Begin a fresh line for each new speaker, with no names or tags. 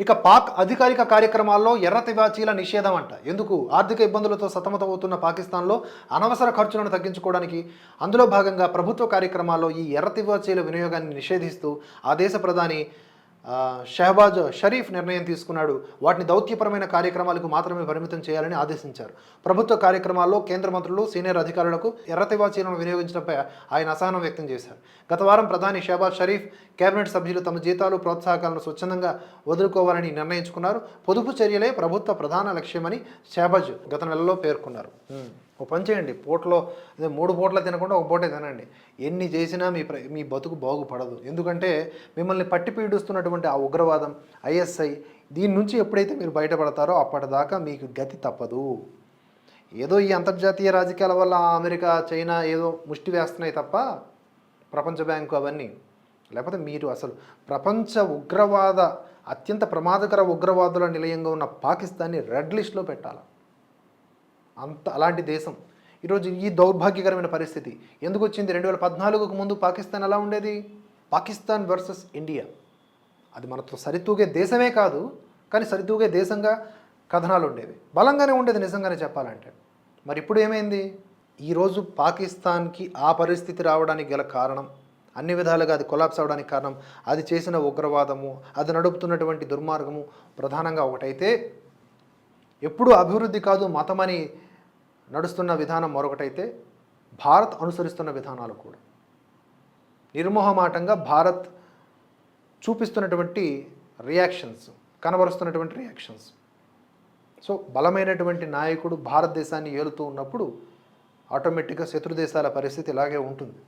ఇక పాక్ అధికారిక కార్యక్రమాల్లో ఎర్ర తివాచీల నిషేధం అంట. ఎందుకు? ఆర్థిక ఇబ్బందులతో సతమతమవుతున్న పాకిస్తాన్లో అనవసర ఖర్చులను తగ్గించుకోవడానికి అందులో భాగంగా ప్రభుత్వ కార్యక్రమాల్లో ఈ ఎర్ర తివాచీల వినియోగాన్ని నిషేధిస్తూ ఆ దేశ ప్రధాని షహబాజ్ షరీఫ్ నిర్ణయం తీసుకున్నాడు. వాటిని దౌత్యపరమైన కార్యక్రమాలకు మాత్రమే పరిమితం చేయాలని ఆదేశించారు. ప్రభుత్వ కార్యక్రమాల్లో కేంద్ర మంత్రులు సీనియర్ అధికారులకు ఎర్రతివా తివాచీలను వినియోగించడంపై ఆయన అసహనం వ్యక్తం చేశారు. గత వారం ప్రధాని షహబాజ్ షరీఫ్ కేబినెట్ సభ్యులు తమ జీతాలు ప్రోత్సాహకాలను స్వచ్ఛందంగా వదులుకోవాలని నిర్ణయించుకున్నారు. పొదుపు చర్యలే ప్రభుత్వ ప్రధాన లక్ష్యమని షహబాజ్ గత నెలలో పేర్కొన్నారు. ఒక ఓ పని చేయండి. పూటలో అదే మూడు పూటలు తినకుండా ఒక పూటే తినండి. ఎన్ని చేసినా మీ మీ బతుకు బాగుపడదు. ఎందుకంటే మిమ్మల్ని పట్టి పీడిస్తున్నటువంటి ఆ ఉగ్రవాదం ఐఎస్ఐ దీని నుంచి ఎప్పుడైతే మీరు బయటపడతారో అప్పటిదాకా మీకు గతి తప్పదు. ఏదో ఈ అంతర్జాతీయ రాజకీయాల వల్ల అమెరికా చైనా ఏదో ముష్టి వేస్తున్నాయి తప్ప ప్రపంచ బ్యాంకు అవన్నీ. లేకపోతే మీరు అసలు ప్రపంచ ఉగ్రవాద అత్యంత ప్రమాదకర ఉగ్రవాదుల నిలయంగా ఉన్న పాకిస్తాన్ని రెడ్ లిస్ట్లో పెట్టాలి? అంత అలాంటి దేశం. ఈరోజు ఈ దౌర్భాగ్యకరమైన పరిస్థితి. ఎందుకు వచ్చింది? రెండు వేల పద్నాలుగుకు ముందు పాకిస్తాన్ ఎలా ఉండేది? Pakistan versus India. అది మనతో సరితూగే దేశమే కాదు కానీ సరితూగే దేశంగా కథనాలు ఉండేవి. బలంగానే ఉండేది నిజంగానే చెప్పాలంటే. మరి ఇప్పుడు ఏమైంది? ఈరోజు పాకిస్తాన్కి ఆ పరిస్థితి రావడానికి గల కారణం అన్ని విధాలుగా అది కొలాప్స్ అవడానికి కారణం అది చేసిన ఉగ్రవాదము అది నడుపుతున్నటువంటి దుర్మార్గము ప్రధానంగా ఒకటైతే ఎప్పుడు అభివృద్ధి కాదు మతమని నడుస్తున్న విధానం మరొకటైతే భారత్ అనుసరిస్తున్న విధానాలు కూడా. నిర్మోహమాటంగా భారత్ చూపిస్తున్నటువంటి రియాక్షన్స్ కనబరుస్తున్నటువంటి రియాక్షన్స్ సో బలమైనటువంటి నాయకుడు భారతదేశాన్ని ఏలుతూ ఉన్నప్పుడు ఆటోమేటిక్గా శత్రు దేశాల పరిస్థితి ఇలాగే ఉంటుంది.